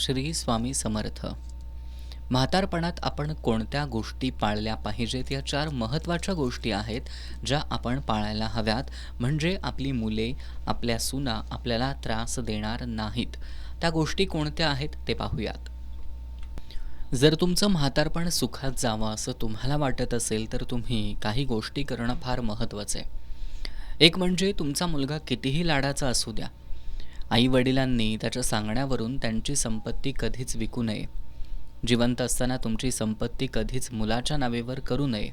श्री स्वामी समर्थ. म्हातारपणात आपण कोणत्या गोष्टी पाळल्या पाहिजेत? या चार महत्त्वाच्या गोष्टी आहेत ज्या आपण पाळायला हव्यात. म्हणजे आपली मुले आपल्या सुना आपल्याला त्रास देणार नाहीत. त्या गोष्टी कोणत्या आहेत ते पाहूयात. जर तुमचं म्हातारपण सुखात जावं असं तुम्हाला वाटत असेल तर तुम्ही काही गोष्टी करणं फार महत्त्वाचं आहे. एक म्हणजे तुमचा मुलगा कितीही लाडाचा असू द्या आईवडिलांनी त्याच्या सांगण्यावरून त्यांची संपत्ती कधीच विकू नये. जिवंत असताना तुमची संपत्ती कधीच मुलाच्या नावेवर करू नये.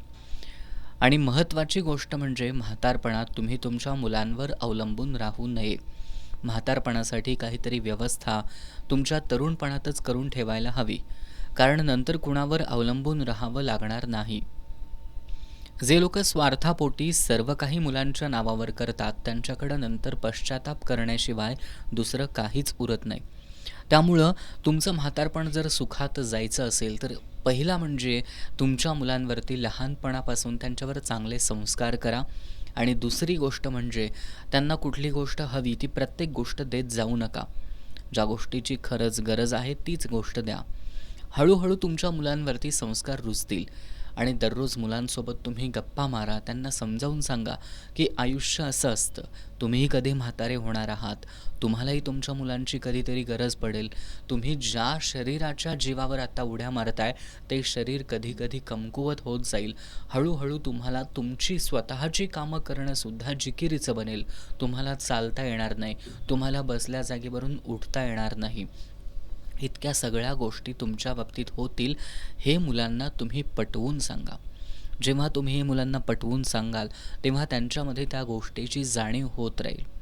आणि महत्त्वाची गोष्ट म्हणजे म्हातारपणात तुम्ही तुमच्या मुलांवर अवलंबून राहू नये. म्हातारपणासाठी काहीतरी व्यवस्था तुमच्या तरुणपणातच करून ठेवायला हवी. कारण नंतर कुणावर अवलंबून राहावं लागणार नाही. जे लोक स्वार्थापोटी सर्व काही मुलांच्या नावावर करतात त्यांच्याकडं नंतर पश्चाताप करण्याशिवाय दुसरं काहीच उरत नाही. त्यामुळं तुमचं म्हातारपण जर सुखात जायचं असेल तर पहिला म्हणजे तुमच्या मुलांवरती लहानपणापासून त्यांच्यावर चांगले संस्कार करा. आणि दुसरी गोष्ट म्हणजे त्यांना कुठली गोष्ट हवी ती प्रत्येक गोष्ट देत जाऊ नका. ज्या गोष्टीची खरंच गरज आहे तीच गोष्ट द्या. हळूहळू तुमच्या मुलांवरती संस्कार रुजतील. आणि दररोज मुलांसोबत तुम्ही गप्पा मारा त्यांना समजावून सांगा की आयुष्य असं असतं. तुम्हीही कधी म्हातारे होणार आहात. तुम्हालाही तुमच्या मुलांची कधीतरी गरज पडेल. तुम्ही ज्या शरीराच्या जीवावर आता उड्या मारताय ते शरीर कधीकधी कमकुवत होत जाईल. हळूहळू तुम्हाला तुमची स्वतःची कामं करणंसुद्धा जिकिरीचं बनेल. तुम्हाला चालता येणार नाही. तुम्हाला बसल्या जागेवरून उठता येणार नाही. इतक्या सगळ्या गोष्टी तुमच्या बाबतीत होतील हे मुलांना तुम्ही पटवून सांगा. जेव्हा तुम्ही हे मुलांना पटवून सांगाल तेव्हा त्यांच्यामध्ये त्या गोष्टीची जाणीव होत राहील.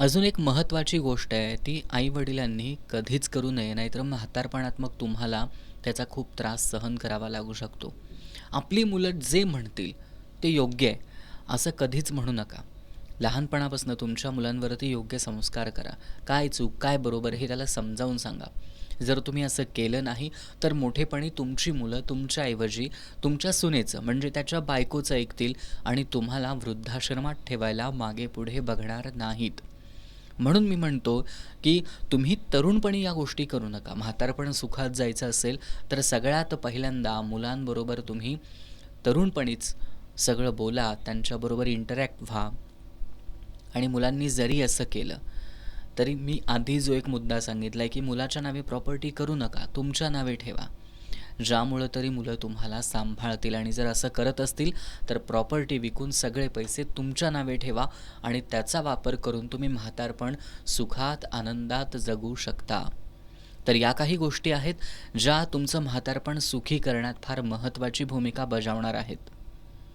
अजून एक महत्त्वाची गोष्ट आहे ती आईवडिलांनी कधीच करू नये नाहीतर म्हातारपणात मग तुम्हाला त्याचा खूप त्रास सहन करावा लागू शकतो. आपली मुलं जे म्हणतील ते योग्य आहे. असं कधीच म्हणू नका. लहानपणापासून तुमच्या मुलांवरती योग्य संस्कार करा. काय चूक काय बरोबर हे त्याला समजावून सांगा. जर तुम्ही असं केलं नाही तर मोठेपणी तुमची मुलं तुमच्याऐवजी तुमच्या सुनेचं म्हणजे त्याच्या बायकोचं ऐकतील आणि तुम्हाला वृद्धाश्रमात ठेवायला मागे पुढे बघणार नाहीत. म्हणून मी म्हणतो की तुम्ही तरुणपणी या गोष्टी करू नका. म्हातारपण सुखात जायचं असेल तर सगळ्यात पहिल्यांदा मुलांबरोबर तुम्ही तरुणपणीच सगळं बोला त्यांच्याबरोबर इंटरॅक्ट व्हा. आणि मुलांनी जरी असं केलं तरी मी आधी जो एक मुद्दा सांगितला आहे की मुलाच्या नावे प्रॉपर्टी करू नका तुमच्या नावे ठेवा. ज्यामुळं तरी मुलं तुम्हाला सांभाळतील आणि जर असं करत असतील तर प्रॉपर्टी विकून सगळे पैसे तुमच्या नावे ठेवा आणि त्याचा वापर करून तुम्ही म्हातारपण सुखात आनंदात जगू शकता. तर या काही गोष्टी आहेत ज्या तुमचं म्हातारपण सुखी करण्यात फार महत्त्वाची भूमिका बजावणार आहेत.